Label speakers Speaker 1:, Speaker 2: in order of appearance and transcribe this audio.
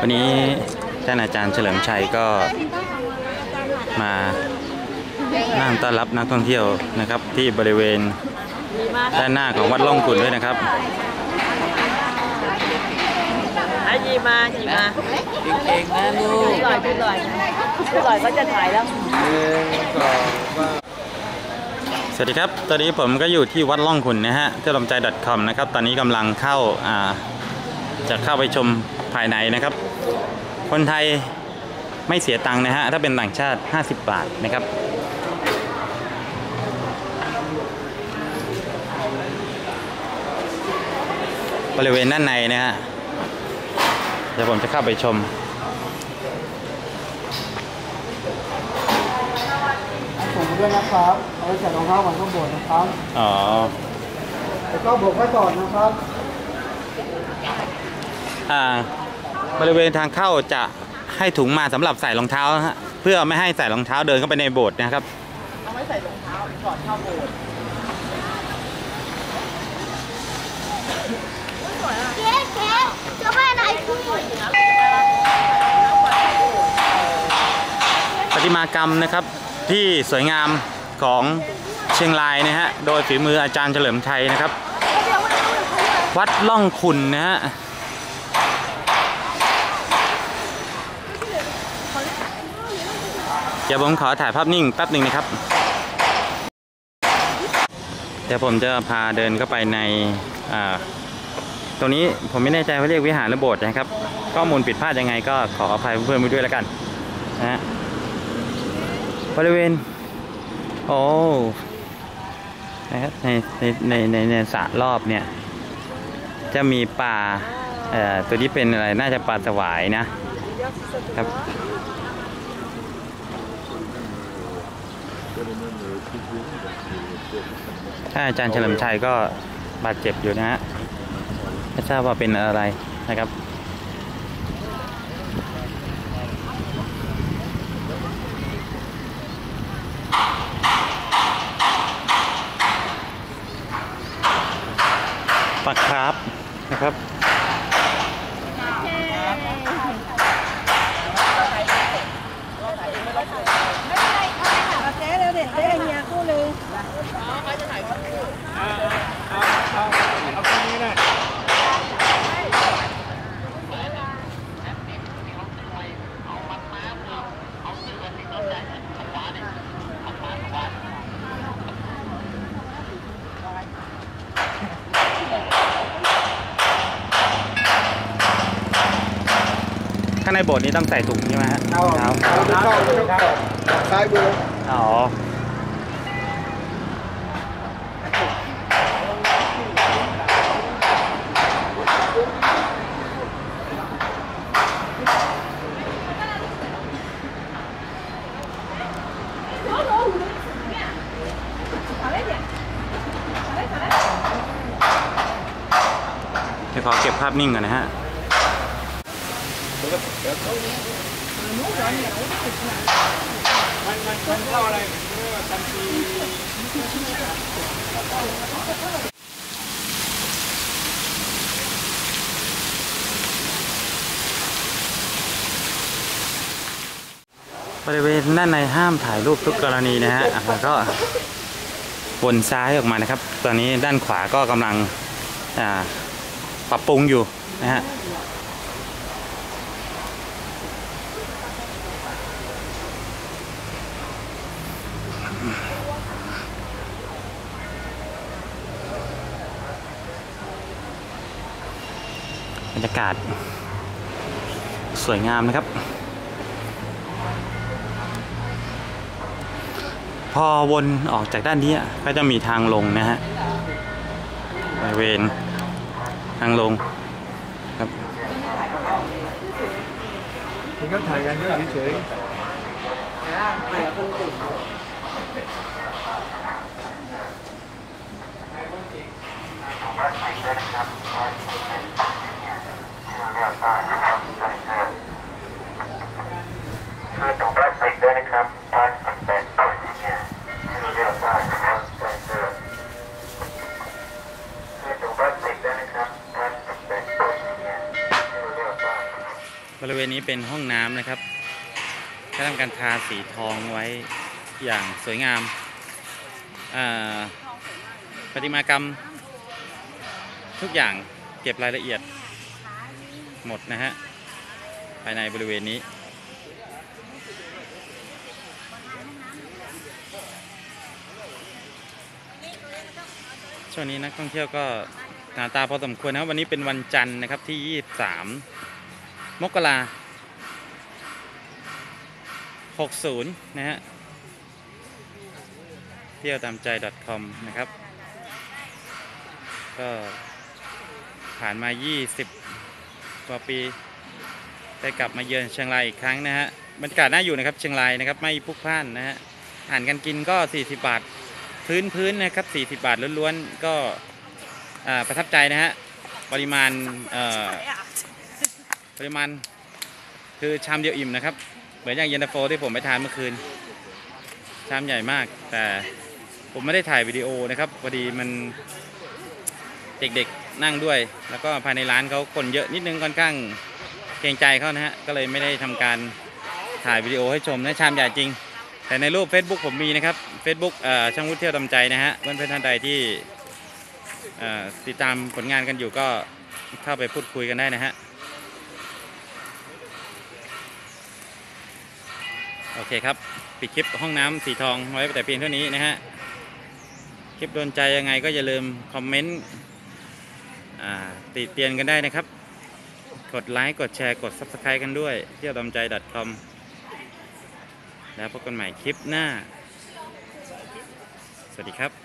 Speaker 1: วันนี้ท่านอาจารย์เฉลิมชัยก็มานั่งต้อนรับนักท่องเที่ยวนะครับ ที่บริเวณด้านหน้าของวัดล่องขุนด้วยนะครับ
Speaker 2: อายีมายีมา
Speaker 3: เก่งๆนะลูก
Speaker 2: ลอยลอยลอยก็จะถ่ายแล้ว
Speaker 3: ส
Speaker 1: วัสดีครับ ตอนนี้ผมก็อยู่ที่วัดล่องขุนนะฮะที่ลมใจ .com นะครับ ตอนนี้กำลังเข้าจะเข้าไปชมภายในนะครับ คนไทยไม่เสียตังค์นะฮะ ถ้าเป็นต่างชาติ 50 บาทนะครับ บริเวณด้านในนะฮะ เดี๋ยวผมจะเข้าไปชม
Speaker 4: ผมด้วยนะครับเอาไว้ใส่รองเท้าก่อนเข้าโบสถ์นะครับ
Speaker 1: อ๋อ
Speaker 4: แล้วก็โบกไว้ก่อนนะครับ
Speaker 1: อ่า บริเวณทางเข้าจะให้ถุงมาสำหรับใส่รองเท้านะฮะเพื่อไม่ให้ใส่รองเท้าเดินเข้าไปในโบสถ์นะครับ
Speaker 2: เอาไว้ใส่รองเท้าก่อนเข้าโบสถ์
Speaker 5: เจ๊เจ๊จะว่าอะไรคุณ
Speaker 1: ประติมากรรมนะครับที่สวยงามของเชียงรายนะฮะโดยฝีมืออาจารย์เฉลิมชัยนะครับ วัดล่องขุนนะฮะ ดี๋ยวผมขอถ่ายภาพนิ่งแป๊บหนึ่งนะครับ เดี๋ยวผมจะพาเดินเข้าไปในตรงนี้ผมไม่แน่ใจว่าเรียกวิหารหรือโบสถ์นะครับ ข้อมูลผิดพลาดยังไงก็ขออภัยเพื่อนๆไปด้วยแล้วกันนะฮะบริเวณ โอ้นะครับในในในในในสระรอบเนี่ย จะมีปลาเอ่อตัวนี้เป็นอะไรน่าจะปลาสวายนะครับ ถ้าอาจารย์เฉลิมชัยก็บาดเจ็บอยู่นะฮะไม่ทราบว่าเป็นอะไรนะครับปลาคราฟนะครับ
Speaker 2: เจ๊เดี๋ยวเด็ดเจ๊เฮียคู่นึง
Speaker 1: ข้างในโบสถ์นี้ต้องใส่ถุงใช่ไหมฮะ
Speaker 4: เอา
Speaker 1: เท้า
Speaker 4: เอาไปเข้าไปเข้าซ้ายมือ
Speaker 1: อ๋อเดี๋ยวขอเก็บภาพนิ่งก่อนนะฮะ บริเวณด้านในห้ามถ่ายรูปทุกกรณีนะฮะแล้วก็วนซ้ายออกมานะครับ ตอนนี้ด้านขวาก็กำลังปรับปรุงอยู่นะฮะ รรยากาศ สวยงามนะครับ พอวนออกจากด้านนี้ก็จะมีทางลงนะฮะบริเวณทางลงครับ
Speaker 4: คุณก็ถ่ายกันก็เฉย
Speaker 6: คือถุงพลาสติกด้วยนะครับพลาสติกแบนตัวนี้เนี่ยที่เรียกว่าครับคือถุงพลาสติกด้วยนะครับพลาสติกแบนตัวนี้เนี่ยที่เรียกว่า
Speaker 1: บริเวณนี้เป็นห้องน้ำนะครับได้ทำการทาสีทองไว้อย่างสวยงามประติมากรรมทุกอย่างเก็บรายละเอียด หมดนะฮะ ภายในบริเวณนี้ ช่วงนี้นักท่องเที่ยวก็หนาตาพอสมควรนะครับวันนี้เป็นวันจันทร์นะครับที่ 23 มกรา60นะฮะ เที่ยวตามใจ .com นะครับ ก็ผ่านมา 20 กว่าปีได้กลับมาเยือนเชียงรายอีกครั้งนะฮะบรรยากาศน่าอยู่นะครับเชียงรายนะครับไม่พุกพ่านนะฮะอาหารการกินก็ 40 บาทพื้นพื้นนะครับ 40 บาทล้วนๆก็ประทับใจนะฮะปริมาณเอ่อปริมาณคือชามเดียวอิ่มนะครับ เหมือนอย่างเย็นตาโฟที่ผมไปทานเมื่อคืน ชามใหญ่มากแต่ผมไม่ได้ถ่ายวิดีโอนะครับพอดีมัน เด็กๆนั่งด้วย แล้วก็ภายในร้านเขาคนเยอะนิดนึงค่อนข้างเกรงใจเขานะฮะก็เลยไม่ได้ทำการถ่ายวิดีโอให้ชมนะชามใหญ่จริง แต่ในรูป Facebook ผมมีนะครับ Facebook ช่างวุฒิเที่ยวตำใจนะฮะเพื่อนๆท่านใดที่ติดตามผลงานกันอยู่ก็เข้าไปพูดคุยกันได้นะฮะโอเคครับ ปิดคลิปห้องน้ำสีทองไว้แต่เพียงเท่านี้นะฮะ คลิปโดนใจยังไงก็อย่าลืมคอมเมนต์ ติเตียนกันได้นะครับ กดไลค์กดแชร์กด Subscribe กันด้วย เที่ยวตำใจ .com แล้วพบกันใหม่คลิปหน้า สวัสดีครับ